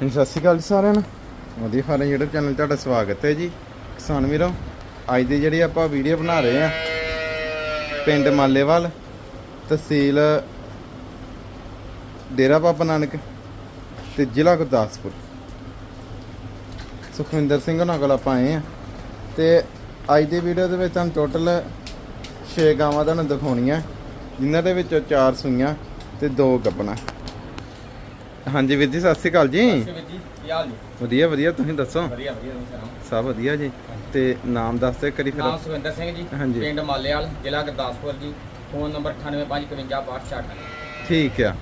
ਹਾਂਜੀ, ਸਤਿ ਸ਼੍ਰੀ ਅਕਾਲ ਜੀ ਸਾਰਿਆਂ ਨੂੰ। ਵਧੀਆ ਫਾਰਮ YouTube ਚੈਨਲ ਤੁਹਾਡਾ ਸਵਾਗਤ ਹੈ ਜੀ। ਕਿਸਾਨ ਵੀਰੋ, ਅੱਜ ਦੀ ਜਿਹੜੀ ਆਪਾਂ ਵੀਡੀਓ ਬਣਾ ਰਹੇ ਆ ਪਿੰਡ ਮਾਲੇਵਾਲ ਤਹਿਸੀਲ ਡੇਰਾ ਬਾਬਾ ਨਾਨਕ ਤੇ ਜ਼ਿਲ੍ਹਾ ਗੁਰਦਾਸਪੁਰ। ਸੁਖਵਿੰਦਰ ਸਿੰਘ ਉਹਨਾਂ ਕੋਲ ਆਪਾਂ ਆਏ ਆ ਤੇ ਅੱਜ ਦੀ ਵੀਡੀਓ ਦੇ ਵਿੱਚ ਤੁਹਾਨੂੰ ਟੋਟਲ 6 ਗਾਵਾਂ ਤੁਹਾਨੂੰ ਦਿਖਾਉਣੀਆਂ, ਜਿਨ੍ਹਾਂ ਦੇ ਵਿੱਚੋਂ 4 ਸੂਈਆਂ ਤੇ 2 ਗੱਬਣਾ। ਹਾਂਜੀ ਵੀਰ ਜੀ ਸਤਿ ਸ਼੍ਰੀ ਅਕਾਲ ਜੀ। ਵਧੀਆ ਵਧੀਆ ਤੁਸੀਂ ਦੱਸੋ? ਵਧੀਆ ਵਧੀਆ ਤੁਸੀਂ ਸੁਣਾਓ? ਸਭ ਵਧੀਆ ਜੀ। ਤੇ ਨਾਮ ਦੱਸ ਦਿਓ ਕਰੀ ਫਿਰ। ਨਾਮ ਸਿੰਘ ਜੀ ਹਾਂਜੀ। ਪਿੰਡ ਮਾਲੇਵਾਲ ਜ਼ਿਲ੍ਹਾ ਗੁਰਦਾਸਪੁਰ ਜੀ ਫੋਨ ਨੰਬਰ 9855526268 ਠੀਕ ਆ।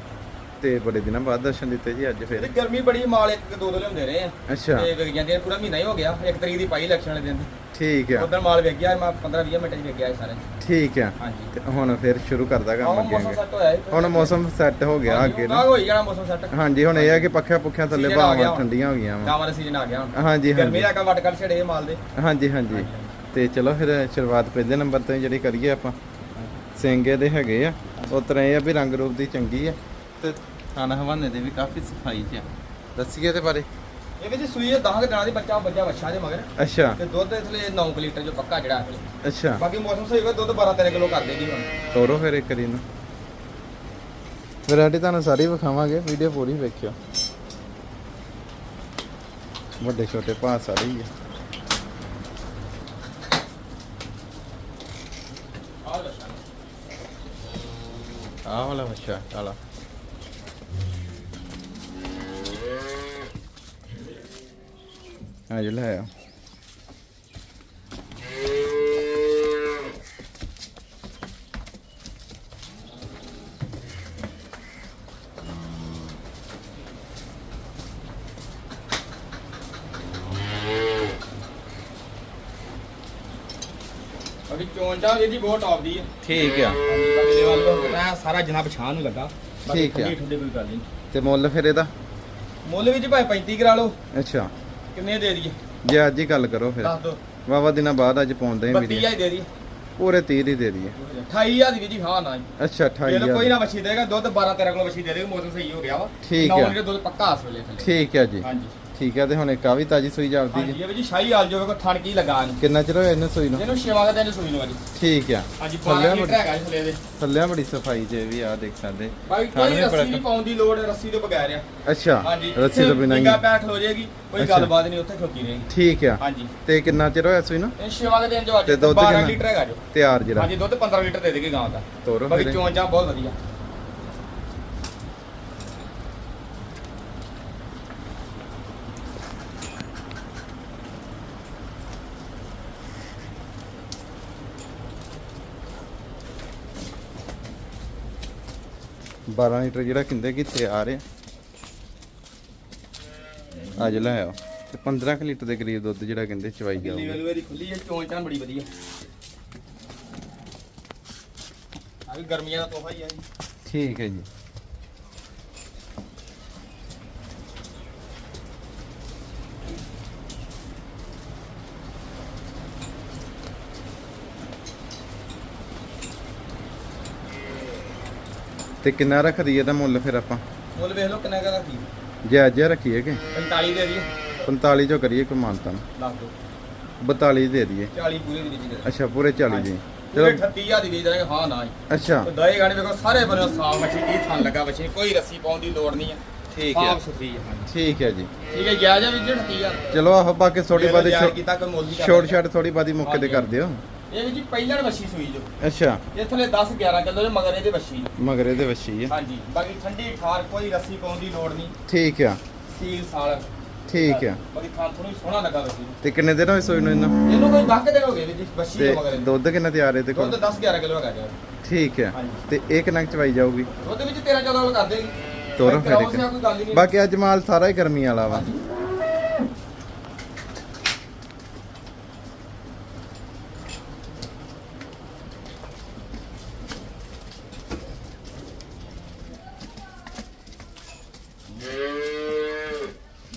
ਤੇ ਬੜੇ ਦਿਨਾਂ ਬਾਅਦ ਦਰਸ਼ਨ ਦਿੱਤੇ ਜੀ ਅੱਜ ਫਿਰ। ਤੇ ਗਰਮੀ ਬੜੀ ਮਾਲ ਇੱਕ ਦੋ ਦੋ ਲਿਆਉਂਦੇ ਰਹੇ ਆ। ਅੱਛਾ। ਤੇ ਵਿਕ ਜਾਂਦੇ ਆ, ਪੂਰਾ ਮਹੀਨਾ ਹੀ ਹੋ ਗਿਆ। ਇੱਕ ਤਰੀਕ ਦੀ ਪਾਈ ਇਲੈਕਸ਼ਨ ਵਾਲੇ ਦਿਨ। ਦੀ ਠੀਕ ਆ। ਉਦੋਂ ਮਾਲ ਵਿਕ ਗਿਆ ਮੈਂ 15 20 ਮਿੰਟ ਚ ਵਿਕ ਗਿਆ ਸਾਰੇ। ਠੀਕ ਆ। ਹਾਂਜੀ। ਤੇ ਹੁਣ ਫਿਰ ਸ਼ੁਰੂ ਕਰਦਾ ਕੰਮ ਆਹ ਅੱਗੇ ਮੌਸਮ ਅੱਗੇ। ਸੈੱਟ ਹੋਇਆ ਹੈ ਹੁਣ ਮੌਸਮ ਸੈੱਟ ਹੋ ਗਿਆ ਅੱਗੇ ਨਾ। ਨਾ ਹੋਈ ਜਾਣਾ ਮੌਸਮ ਸੈੱਟ ਹਾਂਜੀ ਹੁਣ ਇਹ ਆ ਕਿ ਪੱਖਿਆਂ ਪੁੱਖਿਆਂ ਥੱਲੇ Season ਆ ਗਿਆ ਬਾਹਾਂ ਹੁਣ। ਠੰਡੀਆਂ ਹੋ ਗਈਆਂ ਵਾ। ਦਾ ਸੀਜ਼ਨ ਆ ਗਿਆ ਹੁਣ। ਹਾਂਜੀ ਗਰਮੀ ਹਾਂਜੀ ਦਾ ਕਾ ਵਟ ਕਰ ਛੜੇ ਮਾਲ ਦੇ। ਹਾਂਜੀ ਹਾਂਜੀ। ਤੇ ਚਲੋ ਫਿਰ ਸ਼ੁਰੂਆਤ ਪਹਿਲੇ ਨੰਬਰ ਤੋਂ ਹੀ ਜਿਹੜੀ ਕਰੀਏ ਆਪਾਂ। ਸਿੰਗੇ ਦੇ ਹੈਗੇ ਆ। ਤਰ੍ਹਾਂ ਇਹ ਆ ਵੀ ਰੰਗ ਰੂਪ ਦੀ ਚੰਗੀ ਆ। ਤੇ ਖਾਣਾ ਹਵਾਨੇ ਦੇ ਵੀ ਕਾਫੀ ਸਫ਼ਾਈ ਚ ਆ ਦੱਸੀਏ ਤੇ ਬਾਰੇ? ਇਹ ਵਿੱਚ ਸੂਈ 10 ਦਿਨਾਂ ਦੀ ਬੱਚਾ ਬੱਜਾ ਵੱਛਾ ਦੇ ਮਗਰ। ਅੱਛਾ। ਤੇ ਦੁੱਧ ਇਸ ਲਈ 9 ਲੀਟਰ ਜੋ ਪੱਕਾ ਜਿਹੜਾ ਹੈ। ਅੱਛਾ। ਬਾਕੀ ਮੌਸਮ ਸਹੀ ਹੋਵੇ ਦੁੱਧ 12 13 ਕਿਲੋ ਕਰ ਦੇਗੀ ਹੁਣ। ਤੋਰੋ ਫਿਰ ਇੱਕ ਵਾਰੀ ਨੂੰ ਵੈਰਾਈਟੀ ਤੁਹਾਨੂੰ ਸਾਰੀ ਵਿਖਾਵਾਂਗੇ ਵੀਡੀਓ ਪੂਰੀ ਵੇਖਿਓ। ਵੱਡੇ ਛੋਟੇ ਭਾਅ ਸਾਰੇ ਹੀ ਆ। ਆਹ ਵਾਲਾ ਬੱਚਾ ਕਾਲਾ। ਆ ਜੋ ਲੈ ਆ ਚਾਹ ਇਹਦੀ ਬਹੁਤ ਟੌਪ ਦੀ ਹੈ। ਠੀਕ ਆ। ਦਾ ਸਾਰਾ ਜਨਾ ਪਛਾਣ ਨੂੰ ਲੱਗਾ। ਬਾਕੀ ਠੀਕ ਹੈ। ਠੰਡੀ ਠੰਡੀ ਕੋਈ ਗੱਲ ਨਹੀਂ। ਤੇ ਮੁੱਲ ਫਿਰ ਇਹਦਾ? ਮੁੱਲ ਵੀ ਜੀ ਭਾਵੇਂ 35 ਕਰਾ ਲਓ। ਅੱਛਾ। ਕਿੰਨੇ ਦੇ ਦਈਏ? ਜੇ ਅੱਜ ਹੀ ਗੱਲ ਕਰੋ ਫਿਰ। ਦੱਸ ਦਿਓ ਵਾਵਾ ਦਿਨਾਂ ਬਾਅਦ ਅੱਜ ਪਾਉਂਦੇ ਆ 32000 ਵੀਡੀਓ ਹੀ ਦੇ ਦਈਏ। ਪੂਰੇ 30 ਹੀ ਦੇ ਦਈਏ। 28000 ਦੀ ਜੀ ਹਾਂ ਨਾ ਜੀ। ਅੱਛਾ ਜੇ ਕੋਈ 28000 ਨਾ ਵਛੀ ਦੇਗਾ ਦੁੱਧ 12 13 ਕਿਲੋ ਵਛੀ ਦੇ ਦੇਗਾ ਮੌਸਮ ਸਹੀ ਹੋ ਗਿਆ ਵਾ। ਠੀਕ ਨੌ ਹੈ। ਲੀਟਰ ਦੁੱਧ ਪੱਕਾ ਆਸ ਵੇਲੇ ਥੱਲੇ। ਠੀਕ ਹੈ ਜੀ। ਹਾਂਜੀ। ਠੀਕ ਹੈ ਤੇ ਹੁਣ ਇੱਕ ਆ ਵੀ ਤਾਜੀ ਸੂਈ ਜਾਪਦੀ ਜੀ। ਹਾਂਜੀ ਇਹ ਵੀ ਜੀ ਸ਼ਾਹੀ ਹਾਲ ਜੋ ਕੋ ਥਣ ਕੀ ਲਗਾ ਇਹਨੂੰ। ਕਿੰਨਾ ਚਿਰ ਹੋਇਆ ਇਹਨੂੰ ਸੂਈ ਨੂੰ? ਇਹਨੂੰ ਛੇਵਾਂ ਦਾ ਦਿਨ ਸੂਈ ਨੂੰ ਅੱਜ ਠੀਕ ਆ। ਹਾਂਜੀ ਥੱਲੇ 12 ਲੀਟਰ ਹੈਗਾ ਇਸ ਥੱਲੇ ਦੇ। ਥੱਲੇ ਬੜੀ ਸਫ਼ਾਈ ਜੇ ਵੀ ਆ ਦੇਖ ਸਕਦੇ। ਥਣ ਕੋਈ ਰੱਸੀ ਨਹੀਂ ਪਾਉਣ ਦੀ ਲੋੜ ਰੱਸੀ ਤੋਂ ਬਗੈਰ ਆ। ਅੱਛਾ ਹਾਂਜੀ। ਰੱਸੀ ਤੋਂ ਬਿਨਾਂ ਹੀ। ਨਿੱਘਾ ਪੈਰ ਖਲੋ ਜਾਏਗੀ ਕੋਈ। ਗੱਲਬਾਤ ਨਹੀਂ ਉੱਥੇ ਖਲੋਤੀ ਰਹੇਗੀ। ਠੀਕ ਆ। ਹਾਂਜੀ। ਤੇ ਕਿੰਨਾ ਚਿਰ ਹੋਇਆ ਸੂਈ ਨੂੰ? ਇਹ ਛੇਵਾਂ ਦੇ ਦਿਨ ਜੋ ਅੱਜ ਤੇ ਦੁੱਧ 12 ਕਿੰਨਾ? ਲੀਟਰ ਹੈਗਾ ਜੋ। ਤਿਆਰ ਜਿਹੜਾ। ਹਾਂਜੀ ਦੁੱਧ 15 ਲੀਟਰ ਦੇ ਦੇਗੇ ਗਾਂ ਦਾ। ਤੋਰੋ ਬਾਕੀ ਚਾਹ ਬਹੁਤ ਵਧੀਆ। ਬਾਰਾਂ ਲੀਟਰ ਜਿਹੜਾ ਕਿੰਦੇ ਕੀ ਤਿਆਰ ਆ ਅੱਜ ਲੈ ਆਓ। ਤੇ 15 ਕੁ ਲੀਟਰ ਦੇ ਕਰੀਬ ਦੁੱਧ ਜਿਹੜਾ ਕਹਿੰਦੇ ਚਵਾਈ ਜਾਊਗਾ। ਲੂਵਰ ਦੀ ਖੁੱਲੀ ਹੈ ਚੋਣ ਚਾਹ ਬੜੀ ਵਧੀਆ। ਆ ਵੀ ਗਰਮੀਆਂ ਦਾ ਤੋਹਫਾ ਹੀ ਆ ਜੀ। ਠੀਕ ਹੈ ਜੀ। ਤੇ ਕਿੰਨਾ ਰੱਖਦੀ ਇਹਦਾ ਮੁੱਲ ਫਿਰ ਆਪਾਂ? ਮੁੱਲ ਵੇਖ ਲਓ ਕਿੰਨਾ ਕਦਾ ਕੀ ਜੇ ਅੱਜ ਰੱਖੀਏ ਕਿ? 45 ਦੇ ਦਈਏ 45 ਚੋਂ ਕਰੀਏ ਕੋਈ ਮਾਨਤਾ ਦੱਸ ਦਿਓ 42 ਦੇ ਦਈਏ 40 ਪੂਰੇ ਦੀ ਦੇ। ਦਿਓ। ਅੱਛਾ ਪੂਰੇ 40 ਜੀ ਪੂਰੇ ਚਲੋ। 38000 ਦੀ ਵੇਚ ਦਾਂਗੇ ਹਾਂ ਨਾ ਜੀ। ਅੱਛਾ। ਤੇ ਦਏ ਗਾਣੇ ਵੇਖੋ ਸਾਰੇ ਬੰਨੇ ਸਾਫ਼ ਮੱਛੀ ਕੀ ਥਣ ਲੱਗਾ ਬੱਚੇ ਕੋਈ ਰੱਸੀ ਪਾਉਣ ਦੀ ਲੋੜ ਨਹੀਂ ਹੈ। ਠੀਕ ਹੈ। ਹੈ ਠੀਕ ਹੈ ਜੀ। ਠੀਕ ਹੈ ਗਿਆ ਜਾ ਵੀ 38000 ਚਲੋ ਆਹ ਬਾਕੀ ਥੋੜੀ ਬਾਦੀ ਕਰ ਛੋਟ ਛਾਟ ਥੋੜੀ ਬਾਦੀ ਮੌਕੇ ਤੇ। ਕਰ ਦਿਓ। ਇਹ ਵੀ ਜੀ ਪਹਿਲਣ ਵੱਛੀ ਸੂਈ ਜੋ। ਅੱਛਾ। ਇਹ ਥਲੇ 10 11 ਕਿਲੋ ਦੇ ਮਗਰ ਇਹਦੇ ਵੱਛੀ। ਮਗਰ ਇਹਦੇ ਵੱਛੀ ਆ। ਹਾਂਜੀ ਬਾਕੀ ਠੰਡੀ ਠਾਰ ਕੋਈ ਰੱਸੀ ਪਾਉਣ ਦੀ ਲੋੜ ਨਹੀਂ। ਠੀਕ ਆ। ਸੀਲ ਸਾਲ। ਠੀਕ ਆ। ਬਾਕੀ ਥਾਂ ਥੋੜੀ ਸੋਹਣਾ ਲੱਗਾ ਵੱਛੀ। ਨੂੰ। ਤੇ ਕਿੰਨੇ ਦਿਨ ਹੋਏ ਸੋਈ ਨੂੰ ਇਹਨਾਂ? ਇਹਨੂੰ ਕੋਈ 10 ਦਿਨ ਹੋ ਗਏ ਵੀ ਜੀ ਵੱਛੀ ਤੇ ਦੇ ਮਗਰ। ਇਹਦੇ। ਦੁੱਧ ਕਿੰਨਾ ਤਿਆਰ ਹੈ ਤੇ ਦੁੱਧ ਕੋਲ 10 11 ਕਿਲੋ ਹੈਗਾ ਜੀ। ਠੀਕ ਆ। ਤੇ ਇਹ ਕਿੰਨਾ ਚਵਾਈ ਜਾਊਗੀ? ਦੁੱਧ ਵਿੱਚ 13 14 ਕਿਲੋ ਕਰ ਦੇਗੀ ਤੋਰੋ ਬਾਕੀ ਫਿਰ ਕਰਾਓ ਸਿਆ ਕੋਈ ਗੱਲ ਹੀ ਇੱਕ ਨਹੀਂ। ਬਾਕੀ ਅੱਜ ਮਾਲ ਸਾਰਾ ਹੀ ਗਰਮੀ ਵਾਲਾ ਵਾ।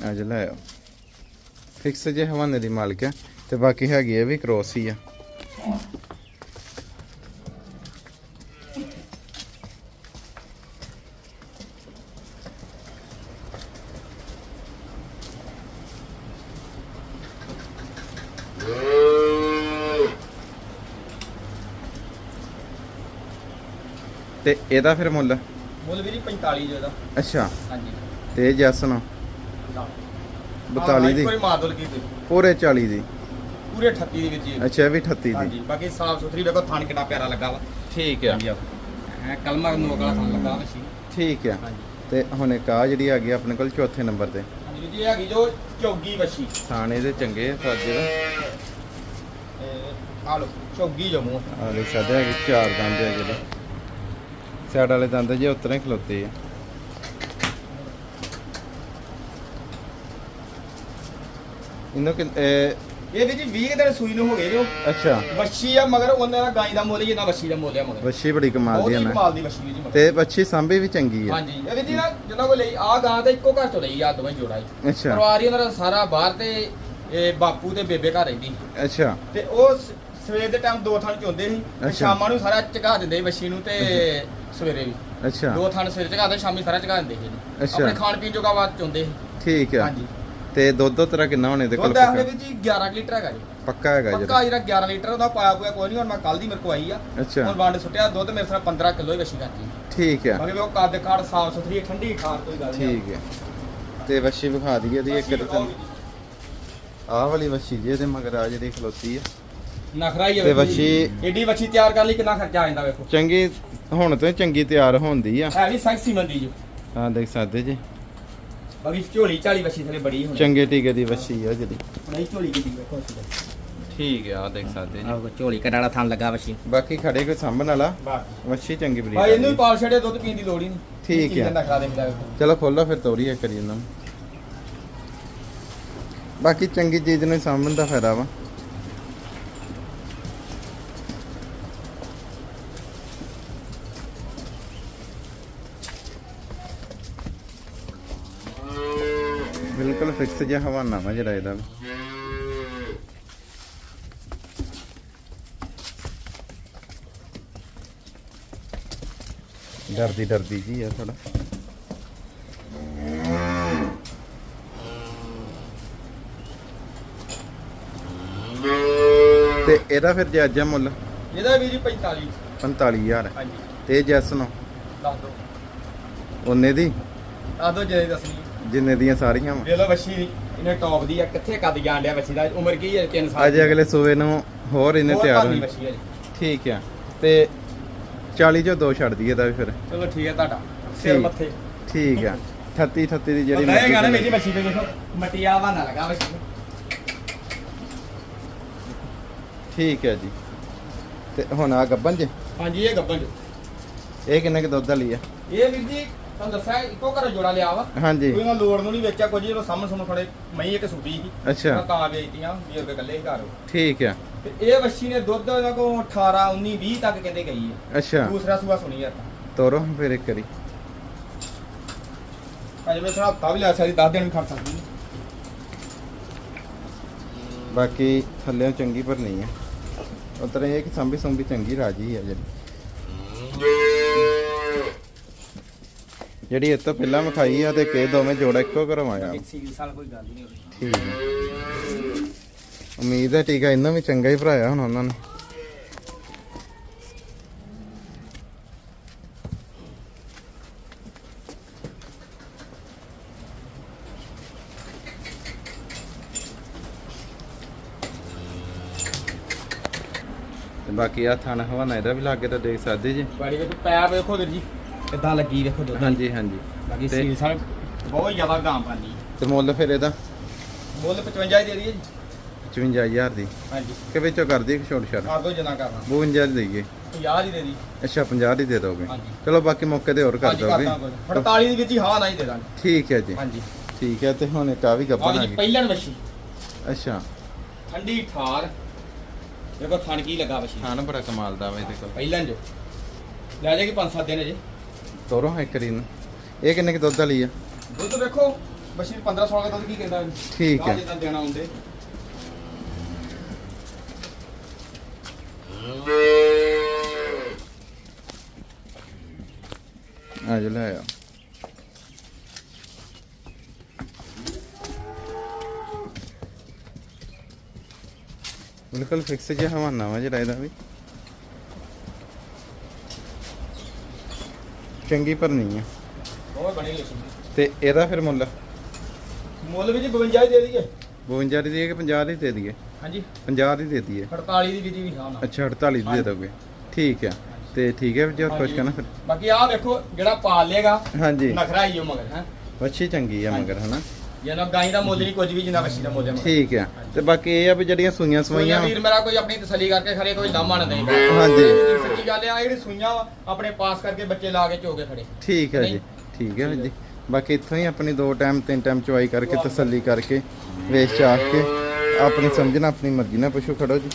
ਆ ਜ ਲੈ ਫਿਕਸ ਜੇ ਹਵਾਨੇ ਦੀ ਮਾਲਕ ਹੈ ਤੇ ਬਾਕੀ ਹੈਗੀ ਇਹ ਵੀ ਕ੍ਰੋਸ ਹੀ ਆ। ਤੇ ਇਹਦਾ ਫਿਰ ਮੁੱਲ? ਮੁੱਲ ਵੀਰ 45 ਜੋ ਅੱਛਾ। ਹਾਂਜੀ। ਤੇ ਜਸਨ 42 ਦੀ। ਕੋਈ ਮਾਦਲ ਕੀ ਤੇ ਪੂਰੇ 40 ਦੀ। ਪੂਰੇ 38 ਦੇ ਵਿੱਚ ਹੀ ਹੈ। ਅੱਛਾ ਇਹ ਵੀ 38 ਦੀ। ਹਾਂਜੀ ਬਾਕੀ ਸਾਫ਼ ਸੁਥਰੀ ਵੇਖੋ ਥਣ ਕਿੰਨਾ ਪਿਆਰਾ ਲੱਗਾ ਵਾ। ਠੀਕ ਆ। ਹੈ ਕਲਮਰ ਨੋਕ ਵਾਲਾ ਥਣ ਲੱਗਾ ਵਸ਼ੀ ਠੀਕ ਆ। ਹਾਂਜੀ। ਤੇ ਹੁਣ ਇੱਕ ਆ ਜਿਹੜੀ ਆ ਗਈ ਆਪਣੇ ਕੋਲ ਚੌਥੇ ਨੰਬਰ ਤੇ। ਹਾਂਜੀ ਵੀਰ ਜੀ ਇਹ ਹੈਗੀ ਜੋ ਚੌਗੀ ਵਸ਼ੀ ਥਾਣੇ ਦੇ ਚੰਗੇ ਆ ਸਾਜੇ ਦਾ। ਆ ਲੋ ਚੌਗੀ ਜਮੂ। ਆ ਦੇਖ ਸਕਦੇ ਆ ਚਾਰ ਦੰਦ ਆ ਜਿਹੜੇ ਸਾਈਡ ਵਾਲੇ ਦੰਦ ਜੇ ਉਤਰੇ ਖਲੋਤੇ ਆ। ਇਹਨੂੰ ਕਿ ਇਹ- ਇਹ ਵੀ ਜੀ 20 ਦਿਨ ਸੂਈ ਨੂੰ ਹੋ ਗਏ ਜੋ। ਅੱਛਾ। ਵਸ਼ੀ ਆ ਮਗਰ ਉਹਨਾਂ ਦਾ ਗਾਈ ਦਾ ਮੁੱਲ ਹੀ ਨਾ ਵਸ਼ੀ ਦਾ ਮੁੱਲ ਆ ਮਗਰ। ਵੱਛੀ ਬੜੀ ਕਮਾਲ ਬਹੁਤ ਦੀ ਆ ਹੀ ਨਾ। ਕਮਾਲ ਦੀ ਵਸ਼ੀ ਜੀ ਮਗਰ। ਤੇ ਵੱਛੀ ਸਾਂਭੀ ਵੀ ਚੰਗੀ ਆ। ਹਾਂਜੀ। ਇਹ ਵੀ ਜੀ ਨਾ ਜਿਹਨਾਂ ਕੋਲ ਲਈ ਆ ਗਾਂ ਤੇ ਇੱਕੋ ਘਰ ਚੋਂ ਲਈ ਆ ਦੋਵੇਂ ਜੋੜਾ ਹੀ। ਅੱਛਾ। ਪਰਿਵਾਰ ਹੀ ਉਹਨਾਂ ਦਾ ਸਾਰਾ ਬਾਹਰ ਤੇ ਇਹ ਬਾਪੂ ਤੇ ਬੇਬੇ ਘਰ ਰਹਿੰਦੀ। ਅੱਛਾ। ਤੇ ਉਹ ਸ- ਸਵੇਰ ਦੇ ਟਾਈਮ ਦੋ ਥਣ ਚੋਂਦੇ ਸੀ ਤੇ ਅੱਛਾ। ਸ਼ਾਮਾਂ ਨੂੰ ਸਾਰਾ ਚਗਾ ਦਿੰਦੇ ਸੀ ਵੱਛੀ ਨੂੰ ਤੇ ਸਵੇਰੇ ਵੀ। ਅੱਛਾ। ਦੋ ਥਣ ਸਵੇਰੇ ਚਗਾਦੇ ਸ਼ਾਮੀ ਸਾਰਾ ਚਗਾ ਦਿੰਦੇ ਸੀ। ਅੱਛਾ। ਆਪਣੇ ਖਾਣ ਪੀਣ ਜੋਗਾ ਬਾਅਦ ਚੋਂਦੇ ਸੀ। ਠੀਕ ਆ। ਹਾਂਜੀ। ਤੇ ਦੁੱਧ ਦੋ ਤਰ੍ਹਾਂ ਕਿੰਨਾ ਹੋਣੇ ਦੇ ਕੋਲ ਦੁੱਧ ਪੱਕਾ? ਵਿੱਚ ਜੀ 11 ਲੀਟਰ ਹੈਗਾ ਜੀ। ਪੱਕਾ ਹੈਗਾ ਪੱਕਾ ਜਿਹੜਾ। ਜਿਹੜਾ 11 ਲੀਟਰ ਉਹਦਾ ਪਾਇਆ ਪੂਆ ਕੋਈ ਨਹੀਂ ਹੁਣ ਮੈਂ ਕੱਲ ਦੀ ਮੇਰੇ ਕੋ ਆਈ ਆ। ਅੱਛਾ। ਹੁਣ ਵੰਡ ਸੁੱਟਿਆ ਦੁੱਧ ਮੇਰੇ ਸਾਹ 15 ਕਿਲੋ ਹੀ ਵੱਛੀ ਕਰਦੀ ਠੀਕ ਆ। ਬਾਕੀ ਉਹ ਕੱਦ ਕਾੜ ਸਾਫ਼ ਸੁਥਰੀ ਠੰਡੀ ਖਾਰ ਕੋਈ ਗੱਲ ਨਹੀਂ ਠੀਕ ਹੈ ਤੇ ਵੱਛੀ ਵਿਖਾ ਦਈਏ ਇਹਦੀ ਇੱਕ ਰਤਨ ਆਹ ਵਾਲੀ ਵੱਛੀ ਜੀ ਇਹਦੇ ਮਗਰ ਆ ਜਿਹੜੀ ਖਲੋਤੀ ਆ। ਨਖਰਾ ਹੀ ਆ ਤੇ ਵੇਖੋ ਜੀ। ਵੱਛੀ- ਏਡੀ ਵੱਛੀ ਤਿਆਰ ਕਰਨ ਲਈ ਕਿੰਨਾ ਖਰਚਾ ਆ ਜਾਂਦਾ ਵੇਖੋ। ਚੰਗੀ ਹੁਣ ਤੋਂ ਹੀ ਚੰਗੀ ਤਿਆਰ ਹੁੰਦੀ ਆ। ਹੈ ਵੀ ਸੈਕਸੀ ਮੰਦੀ ਜੋ। ਆ ਦੇਖ ਸਕਦੇ ਜੀ। ਬਾਕੀ ਝੋਲੀ ਝਾਲੀ ਵੱਛੀ ਥਲੇ ਬੜੀ ਹੁਣ। ਚੰਗੇ ਟੀਕੇ ਦੀ ਵੱਛੀ ਆ ਜਿਹੜੀ। ਇਹ ਝੋਲੀ ਕਿੱਡੀ ਵੇਖੋ ਅਸੀਂ ਠੀਕ ਆ ਦੇਖ ਸਕਦੇ ਜੀ। ਆਹ ਝੋਲੀ ਕਟਾੜਾ ਥਾਂ ਲੱਗਾ ਵੱਛੀ। ਬਾਕੀ ਖੜੇ ਕੋਈ ਸਾਂਭਣ ਵਾਲਾ ਬਾਕੀ। ਵੱਛੀ ਚੰਗੀ ਬਰੀ ਭਾਈ ਇਹਨੂੰ ਵੀ ਪਾਲ ਛੱਡੇ ਦੁੱਧ ਪੀਣ ਦੀ ਲੋੜ ਹੀ ਨਹੀਂ। ਠੀਕ ਚੀਜ਼ ਹੈ। ਦਾ ਨਖਰਾ ਦੇਖਦਾ ਵੇਖੋ ਚਲੋ ਖੋਲੋ ਫਿਰ ਤੋਰੀ ਇੱਕ ਕਰੀ ਇਹਨਾਂ ਨੂੰ। ਬਾਕੀ ਚੰਗੀ ਚੀਜ਼ ਨੂੰ ਸਾਂਭਣ ਦਾ ਫਾਇਦਾ ਵਾ। ਬਿਲਕੁਲ ਫਿਕਸ ਜਿਹਾ ਹਵਾਨਾ ਵਾ ਜਿਹੜਾ ਇਹਦਾ। ਡਰਦੀ ਡਰਦੀ ਜੀ ਆ ਥੋੜਾ ਤੇ ਇਹਦਾ ਫਿਰ ਜਾਇਜ਼ਾ ਮੁੱਲ ਇਹਦਾ ਵੀ ਜੀ 45 45000 ਹਾਂਜੀ ਤੇ ਜੈਸ ਨੂੰ ਦੱਸ ਦੋ ਉਹਨੇ ਦੀ ਦੱਸ ਦੋ ਜੇ ਦੱਸਣੀ ਜਿੰਨੇ ਦੀਆਂ ਸਾਰੀਆਂ ਵਾ। ਵੇਖ ਲਓ ਵੱਛੀ ਇਹਨੇ ਟੌਪ ਦੀ ਆ ਕਿੱਥੇ ਕੱਦ ਜਾਣ ਡਿਆ ਵੱਛੀ ਦਾ? ਉਮਰ ਕੀ ਹੈ 3 ਸਾਲ ਅੱਜ ਅਗਲੇ ਸੂਏ ਨੂੰ ਹੋਰ ਇਹਨੇ ਹੋਰ ਤਿਆਰ ਭਾਰੀ ਹੋਣੀ ਵੱਛੀ ਹੈ ਜੀ। ਠੀਕ ਆ। ਤੇ 40 ਚੋਂ ਦੋ ਛੱਡ ਦਈਏ ਦਾ ਵੀ ਫਿਰ। ਚਲੋ ਠੀਕ ਹੈ ਤੁਹਾਡਾ। ਸਿਰ ਠੀਕ। ਮੱਥੇ। ਠੀਕ ਆ। 38 38 ਦੀ ਜਿਹੜੀ ਗਾਣੇ ਮਰਜ਼ੀ ਮੇਰੀ ਵੱਛੀ ਤੇ ਦੇਖੋ ਮਟਿਆ ਬਹਾਨਾ ਲਗਾ ਵੱਛੀ ਨੂੰ। ਠੀਕ ਹੈ ਜੀ। ਤੇ ਹੁਣ ਆ ਗੱਬਨ ਜੇ? ਹਾਂਜੀ ਇਹ ਗੱਬਨ ਜੋ। ਇਹ ਕਿੰਨੇ ਕੁ ਦੁੱਧ ਵਾਲੀ ਆ? ਇਹ ਵੀਰ ਜੀ ਤੁਹਾਨੂੰ ਦੱਸਿਆ ਇੱਕੋ ਘਰ ਜੋੜਾ ਲਿਆ ਵਾ। ਹਾਂਜੀ। ਕੋਈ ਨਾ ਲੋੜ ਨੂੰ ਨਹੀਂ ਵੇਚਿਆ ਕੁਝ ਜਦੋਂ ਸਾਹਮਣੇ ਸਾਹਮਣੇ ਖੜੇ ਮਈ ਇੱਕ ਸੂਬੀ ਸੀ। ਅੱਛਾ। ਮੈਂ ਤਾਂ ਵੇਚਤੀਆਂ ਵੀਰ ਦੇ ਇਕੱਲੇ ਹੀ ਘਰ। ਠੀਕ ਆ। ਤੇ ਇਹ ਵੱਛੀ ਨੇ ਦੁੱਧ ਇਹਨਾਂ ਕੋ 18 19 20 ਤੱਕ ਕਹਿੰਦੇ ਗਈ ਹੈ ਅੱਛਾ। ਦੂਸਰਾ ਸੂਆ ਸੁਣੀ ਆ ਤੋਰੋ ਫਿਰ ਇੱਕ ਕਰੀ ਅਜੇ ਮੈਂ ਸੁਣਾ ਹਫਤਾ ਵੀ ਲਿਆ ਸਾਰੀ 10 ਦਿਨ ਵੀ ਖੜ ਸਕਦੀ। ਹੈ। ਬਾਕੀ ਥੱਲੇੋਂ ਚੰਗੀ ਭਰਨੀ ਆ। ਉਤਰ ਇਹ ਕਿ ਸੰਭੀ ਸੰਭੀ ਚੰਗੀ ਰਾਜੀ ਆ ਜਿਹੜੀ। ਜਿਹੜੀ ਇਹ ਤੋਂ ਪਹਿਲਾਂ ਮਖਾਈ ਆ ਤੇ ਕੇ ਦੋਵੇਂ ਜੋੜਾ ਇੱਕੋ ਇੱਕ ਸੀਲ ਸਾਲ ਕੋਈ ਗੱਲ ਨਹੀਂ ਹੋਣੀ ਠੀਕ ਹੈ ਉਮੀਦ ਹੈ ਟੀਕਾ ਇਹਨਾਂ ਵੀ ਚੰਗਾ ਹੀ ਭਰਾਇਆ ਹੁਣ ਉਹਨਾਂ ਨੇ। ਤੇ ਬਾਕੀ ਆ ਥਾਣਾ ਹਵਾਨਾ ਇਹਦਾ ਵੀ ਲਾਗੇ ਤਾਂ ਦੇਖ ਸਕਦੇ ਜੀ। ਬਾੜੀ ਵੇਖੋ ਪੈਪ ਵੇਖੋ ਵੀਰ ਜੀ। ਕਿੱਦਾਂ ਲੱਗੀ ਵੇਖੋ ਦੁੱਧ? ਹਾਂਜੀ ਹਾਂਜੀ। ਬਾਕੀ ਤੇ- ਸੀਲ ਸਾਲ ਬਹੁਤ ਜ਼ਿਆਦਾ ਗਾਂ ਪਾਣੀ। ਤੇ ਮੁੱਲ ਫਿਰ ਇਹਦਾ? ਮੁੱਲ 55 ਦੀ ਦੇ ਦਈਏ ਜੀ। 55000 ਦੀ। ਹਾਂਜੀ। ਕਿ ਵਿੱਚੋਂ ਕਰ ਦਈਏ ਛੋਟ ਛਾਟ ਕਰ ਦੋ ਜਨਾ ਕਰਨਾ। 52 ਦੀ ਦੇਈਏ। 50 ਦੀ ਦੇ ਦੀ। ਅੱਛਾ 50 ਦੀ ਦੇ ਦੋਗੇ। ਹਾਂਜੀ। ਚਲੋ ਬਾਕੀ ਮੌਕੇ ਤੇ ਹੋਰ ਕਰ ਹਾਂਜੀ ਦੋਗੇ। ਕਰਦਾ ਕੋਈ 48 ਦੀ ਵਿੱਚ ਹੀ ਹਾਂ ਨਹੀਂ ਦੇ ਦਾਂਗੇ। ਠੀਕ ਹੈ ਜੀ। ਹਾਂਜੀ। ਠੀਕ ਹੈ ਤੇ ਹੁਣ ਇੱਕ ਆ ਵੀ ਆ ਗੱਪਨ ਆ ਜੀ ਗਈ। ਪਹਿਲਣ ਵਸ਼ੀ ਅੱਛਾ। ਠੰਡੀ ਠਾਰ। ਦੇਖੋ ਥਣ ਕੀ ਲੱਗਾ ਵਸ਼ੀ ਖਾਣ ਬੜਾ ਕਮਾਲ ਦਾ ਵਾ ਕੋਲ। ਪਹਿਲਣ ਜੋ। ਲੈ ਜਾਏਗੀ 5-7 ਦਿਨ ਅਜੇ। ਤੋਰੋ ਇੱਕ ਰੀ ਨੂੰ। ਇਹ ਕਿੰਨੇ ਕੁ ਦੁੱਧ ਵਾਲੀ ਆ? ਦੁੱਧ ਵੇਖੋ ਵਸ਼ੀ 15-16 ਦਾ ਦੁੱਧ ਕੀ ਕਹਿੰਦਾ? ਠੀਕ ਹੈ। ਜਿੱਦਾਂ ਦੇਣਾ ਹੁੰਦੇ। ਆ ਜਾ ਲੈ ਆ। ਬਿਲਕੁਲ ਫਿਕਸ ਜਿਹਾ ਹਵਾਨਾ ਵਾ ਜਿਹੜਾ ਇਹਦਾ ਵੀ। ਚੰਗੀ ਭਰਨੀ ਆ। ਬਹੁਤ ਬਣੀ ਲਿਖੀ ਤੇ ਇਹਦਾ ਫਿਰ ਮੁੱਲ? ਮੁੱਲ ਵੀ ਜੀ 52 ਹੀ ਦੇ ਦਈਏ। 52 ਦੀ ਦੇ ਕੇ 50 ਦੀ ਦੇ ਦਈਏ? ਹਾਂਜੀ। 50 ਦੀ ਦੇ ਦਈਏ। 48 ਦੀ ਵਿਧੀ ਵੀ ਹਾਂ ਨਾ। ਅੱਛਾ 48 ਦੀ ਦੇ ਦੋਗੇ। ਠੀਕ ਆ। ਤੇ ਠੀਕ ਹੈ ਜੀ ਕੁਛ ਕਹਿਣਾ ਫਿਰ। ਬਾਕੀ ਆਹ ਵੇਖੋ ਜਿਹੜਾ ਪਾਲ ਲੇਗਾ ਹਾਂਜੀ। ਨਖਰਾ ਹੀ ਉਹ ਮਗਰ ਹੈ। ਵੱਛੀ ਚੰਗੀ ਆ ਮਗਰ ਹਨਾ? ਜਿਹਨਾਂ ਗਾਈ ਦਾ ਮੁੱਲ ਨਹੀਂ ਕੁਝ ਵੀ ਜਿੰਨਾ ਵੱਛੀ ਦਾ ਮੁੱਲ ਹੈ ਮਗਰ ਠੀਕ ਆ ਤੇ ਬਾਕੀ ਇਹ ਆ ਵੀ ਜਿਹੜੀਆਂ ਸੂਈਆਂ ਸੂਈਆਂ ਸਵਾਈਆਂ। ਵੀਰ ਮੇਰਾ ਕੋਈ ਆਪਣੀ ਤਸੱਲੀ ਕਰਕੇ ਖਰੇ ਕੋਈ ਲਾਮਾ ਨਾ ਦੇਗਾ ਹਾਂਜੀ। ਸੱਚੀ ਗੱਲ ਆ ਜਿਹੜੀ ਸੂਈਆਂ ਵਾ ਆਪਣੇ ਪਾਸ ਕਰਕੇ ਬੱਚੇ ਲਾ ਕੇ ਚੋਗੇ ਖੜੇ। ਠੀਕ ਹੈ ਜੀ ਨਹੀਂ। ਠੀਕ ਹੈ ਵੀਰ ਜੀ। ਬਾਕੀ ਇੱਥੋਂ ਹੀ ਆਪਣੀ ਦੋ ਟਾਈਮ ਤਿੰਨ ਟਾਈਮ ਚਵਾਈ ਕਰਕੇ ਤਸੱਲੀ ਕਰਕੇ ਵੇਚ ਚਾਖ ਕੇ ਆਪਣੀ ਸਮਝਣਾ ਆਪਣੀ ਮਰਜ਼ੀ ਨਾਲ ਪਸ਼ੂ ਖੜੋ ਜੀ।